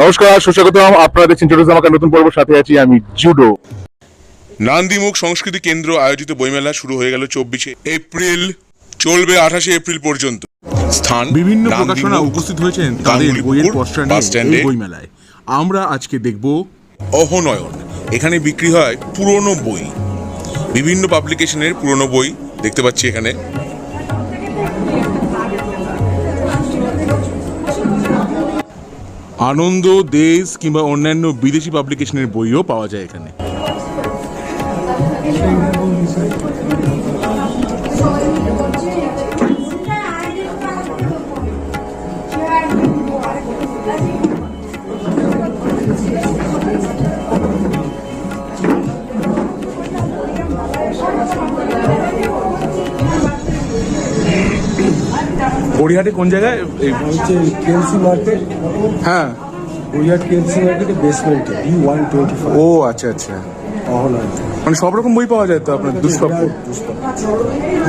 নমস্কার সুস্বাগতম। আপনারা দেখছেন জুডো জামাকার নতুন পর্ব সাথে আছি আমি জুডো। নান্দিমুখ সংস্কৃতি কেন্দ্র আয়োজিত বইমেলা শুরু হয়ে গেল চব্বিশে এপ্রিল। চলবে আঠাশে এপ্রিল পর্যন্ত। স্থান বিভিন্ন প্রকাশনা উপস্থিত হয়েছেন তাদের বইয়ের স্ট্যান্ডে। বইমেলায়। আমরা আজকে দেখব অহনয়ন। এখানে বিক্রি হয় পুরনো বই। বিভিন্ন পাবলিকেশনের পুরনো বই দেখতে পাচ্ছি এখানে। আনন্দ দেশ কিংবা অন্যান্য বিদেশি পাবলিকেশনের বইও পাওয়া যায় এখানে। গড়িয়াহাটে কোন জায়গায়? এই- হচ্ছে মার্কেট হ্যাঁ। গুজরাট কেএলসি মার্কেটে বেসমেন্টে বি ওয়ান টোয়েন্টি ও আচ্ছা আচ্ছা। মানে সব রকম বই পাওয়া যায় তো আপনার? দুষ্প্রাপ্য।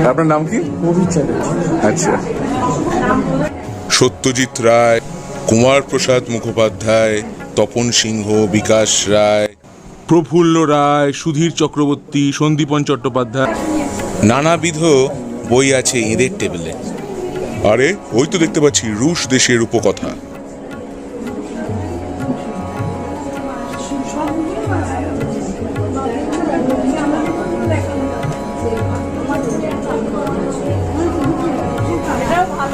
আপনার নাম কি? আচ্ছা। সত্যজিৎ রায় কুমার প্রসাদ মুখোপাধ্যায় তপন সিংহ বিকাশ রায় প্রফুল্ল রায় সুধীর চক্রবর্তী সন্দীপন চট্টোপাধ্যায়। নানাবিধ বই আছে এদের টেবিলে আরে ওই তো দেখতে পাচ্ছি রুশ দেশের উপকথা।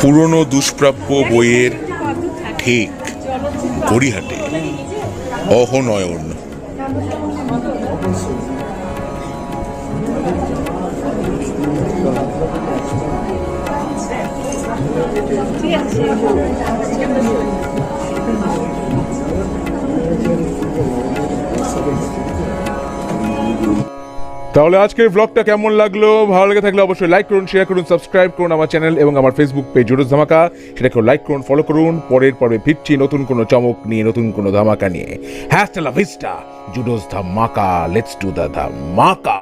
পুরনো দুষ্প্রাপ্য বইয়ের ঠিক গড়িহাটে। অহনয়ন। তাহলে আজকের ব্লগটা কেমন লাগল? ভালো লেগে থাকলে অবশ্যই লাইক করুন শেয়ার করুন সাবস্ক্রাইব করুন আমার চ্যানেল এবং আমার ফেসবুক পেজ জোরস ধামাকা সেটাকেও লাইক করুন ফলো করুন। পরের পর্বে ফিরছি নতুন কোনো চমক নিয়ে, নতুন কোনো ধামাকা নিয়ে। হ্যাস্টেলা ভিস্টা জুডোস ধামাকা লেটস টু দ্য ধামাকা